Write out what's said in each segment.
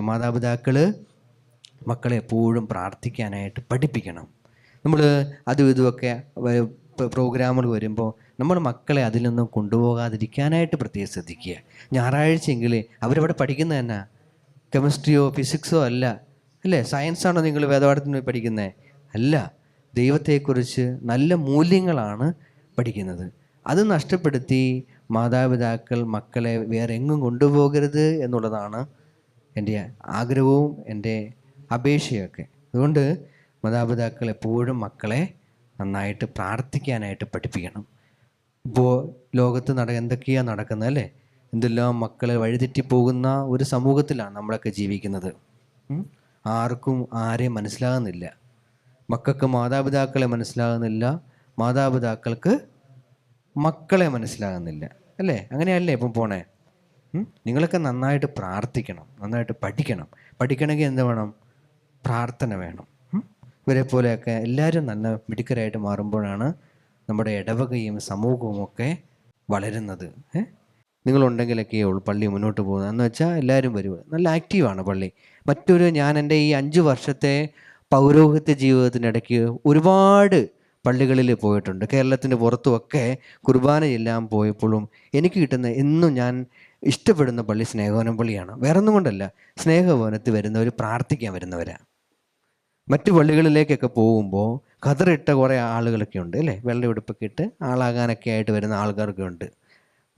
മാതാപിതാക്കൾ മക്കളെ എപ്പോഴും പ്രാർത്ഥിക്കാനായിട്ട് പഠിപ്പിക്കണം. നമ്മൾ അതും ഇതുമൊക്കെ പ്രോഗ്രാമുകൾ വരുമ്പോൾ നമ്മൾ മക്കളെ അതിൽ നിന്നും കൊണ്ടുപോകാതിരിക്കാനായിട്ട് പ്രത്യേകം ശ്രദ്ധിക്കുക. ഞായറാഴ്ചയെങ്കിൽ അവരവിടെ പഠിക്കുന്നത് തന്നെ കെമിസ്ട്രിയോ ഫിസിക്സോ അല്ല. അല്ലേ? സയൻസാണോ നിങ്ങൾ വേദപാഠത്തിന് പോയി പഠിക്കുന്നത് അല്ല. ദൈവത്തെക്കുറിച്ച് നല്ല മൂല്യങ്ങളാണ് പഠിക്കുന്നത്. അത് നഷ്ടപ്പെടുത്തി മാതാപിതാക്കൾ മക്കളെ വേറെ എങ്ങും കൊണ്ടുപോകരുത് എന്നുള്ളതാണ് എന്റെ ആഗ്രഹവും എന്റെ അപേക്ഷയൊക്കെ. അതുകൊണ്ട് മാതാപിതാക്കൾ എപ്പോഴും മക്കളെ നന്നായിട്ട് പ്രാർത്ഥിക്കാനായിട്ട് പഠിപ്പിക്കണം. ഇപ്പോൾ ലോകത്ത് നട എന്തൊക്കെയാണ് നടക്കുന്നത് അല്ലേ? എന്തെല്ലാം മക്കളെ വഴിതെറ്റി പോകുന്ന ഒരു സമൂഹത്തിലാണ് നമ്മളൊക്കെ ജീവിക്കുന്നത്. ആർക്കും ആരെയും മനസ്സിലാകുന്നില്ല. മക്കൾക്ക് മാതാപിതാക്കളെ മനസ്സിലാകുന്നില്ല. മാതാപിതാക്കൾക്ക് മക്കളെ മനസ്സിലാകുന്നില്ല. അല്ലേ? അങ്ങനെയല്ലേ ഇപ്പം പോണേ? നിങ്ങളൊക്കെ നന്നായിട്ട് പ്രാർത്ഥിക്കണം നന്നായിട്ട് പഠിക്കണം. പഠിക്കണമെങ്കിൽ എന്ത് വേണം? പ്രാർത്ഥന വേണം? ഇവരെ പോലെയൊക്കെ എല്ലാവരും നല്ല മിടുക്കരായിട്ട് മാറുമ്പോഴാണ് നമ്മുടെ ഇടവകയും സമൂഹവും ഒക്കെ വളരുന്നത്. ഏ? നിങ്ങളുണ്ടെങ്കിലൊക്കെയേ ഉള്ളൂ പള്ളി മുന്നോട്ട് പോകുന്നത്. എന്ന് വെച്ചാൽ എല്ലാവരും വരും. നല്ല ആക്റ്റീവാണ് പള്ളി. മറ്റൊരു ഞാൻ എന്റെ ഈ അഞ്ച് വർഷത്തെ പൗരോഹിത്യ ജീവിതത്തിനിടയ്ക്ക് ഒരുപാട് പള്ളികളിൽ പോയിട്ടുണ്ട്. കേരളത്തിന്റെ പുറത്തുമൊക്കെ കുർബാന എല്ലാം പോയപ്പോഴും എനിക്ക് കിട്ടുന്ന എന്നും ഞാൻ ഇഷ്ടപ്പെടുന്ന പള്ളി സ്നേഹവനം പള്ളിയാണ്. വേറെ ഒന്നും കൊണ്ടല്ല സ്നേഹഭവനത്തിൽ വരുന്നവർ പ്രാർത്ഥിക്കാൻ വരുന്നവരാണ് മറ്റു പള്ളികളിലേക്കൊക്കെ പോകുമ്പോൾ കതറിട്ട കുറേ ആളുകളൊക്കെ ഉണ്ട് അല്ലേ? വെള്ള ഉടുപ്പൊക്കെ ഇട്ട് ആളാകാനൊക്കെ ആയിട്ട് വരുന്ന ആൾക്കാരൊക്കെ ഉണ്ട്.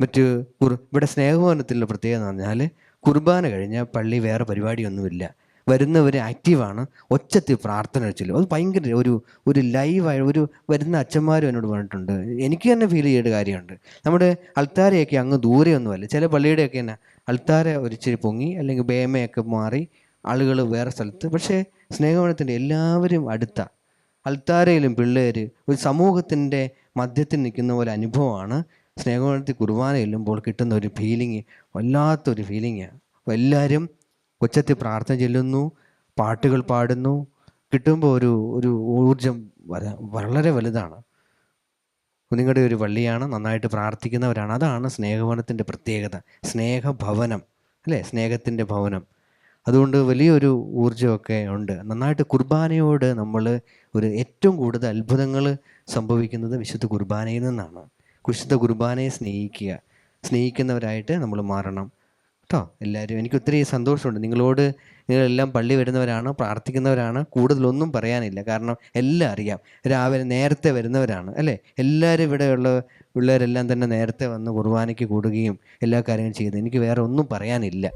മറ്റ് കുർ ഇവിടെ സ്നേഹഭവനത്തിലുള്ള പ്രത്യേകത എന്ന് പറഞ്ഞാൽ കുർബാന കഴിഞ്ഞാൽ പള്ളി വേറെ പരിപാടിയൊന്നുമില്ല. വരുന്നവർ ആക്റ്റീവാണ് ഒച്ചത്തിൽ പ്രാർത്ഥന ചൊല്ലും. അത് ഭയങ്കര ഒരു ഒരു ലൈവായി ഒരു വരുന്ന അച്ഛന്മാരും എന്നോട് പറഞ്ഞിട്ടുണ്ട്. എനിക്ക് തന്നെ ഫീൽ ചെയ്യേണ്ട കാര്യമുണ്ട്. നമ്മുടെ അൾത്താരയൊക്കെ അങ്ങ് ദൂരെയൊന്നുമല്ല ചില പള്ളിയുടെയൊക്കെ തന്നെ അൾത്താര ഒരിച്ചിരി പൊങ്ങി അല്ലെങ്കിൽ ബേമയൊക്കെ മാറി ആളുകൾ വേറെ സ്ഥലത്ത്. പക്ഷേ സ്നേഹവനത്തിന്റെ എല്ലാവരും അടുത്ത. അൾത്താരയിലും പിള്ളേർ ഒരു സമൂഹത്തിന്റെ മധ്യത്തിൽ നിൽക്കുന്ന പോലെ അനുഭവമാണ്. സ്നേഹവനത്തിൽ കുർബാന ചെല്ലുമ്പോൾ കിട്ടുന്ന ഒരു ഫീലിംഗ് വല്ലാത്തൊരു ഫീലിംഗാണ് എല്ലാവരും ഉച്ചത്തിൽ പ്രാർത്ഥന ചെല്ലുന്നു പാട്ടുകൾ പാടുന്നു. കിട്ടുമ്പോൾ ഒരു ഒരു ഊർജം വളരെ വലുതാണ്. നിങ്ങളുടെ ഒരു വള്ളിയാണ് നന്നായിട്ട് പ്രാർത്ഥിക്കുന്നവരാണ്. അതാണ് സ്നേഹഭവനത്തിന്റെ പ്രത്യേകത. സ്നേഹഭവനം അല്ലേ? സ്നേഹത്തിന്റെ ഭവനം. അതുകൊണ്ട് വലിയൊരു ഊർജമൊക്കെ ഉണ്ട്. നന്നായിട്ട് കുർബാനയോട് നമ്മൾ ഒരു ഏറ്റവും കൂടുതൽ അത്ഭുതങ്ങൾ സംഭവിക്കുന്നത് വിശുദ്ധ കുർബാനയിൽ നിന്നാണ്. വിശുദ്ധ കുർബാനയെ സ്നേഹിക്കുക. സ്നേഹിക്കുന്നവരായിട്ട് നമ്മൾ മാറണം. കേട്ടോ? എല്ലാവരും എനിക്ക് ഒത്തിരി സന്തോഷമുണ്ട്. നിങ്ങളോട് നിങ്ങളെല്ലാം പള്ളി വരുന്നവരാണ് പ്രാർത്ഥിക്കുന്നവരാണ്. കൂടുതലൊന്നും പറയാനില്ല. കാരണം എല്ലാം അറിയാം. രാവിലെ നേരത്തെ വരുന്നവരാണ് അല്ലേ? എല്ലാവരും ഇവിടെയുള്ള പിള്ളേരെല്ലാം തന്നെ നേരത്തെ വന്ന് കുർബാനയ്ക്ക് കൂടുകയും എല്ലാ കാര്യങ്ങളും ചെയ്യുന്നത്. എനിക്ക് വേറെ ഒന്നും പറയാനില്ല.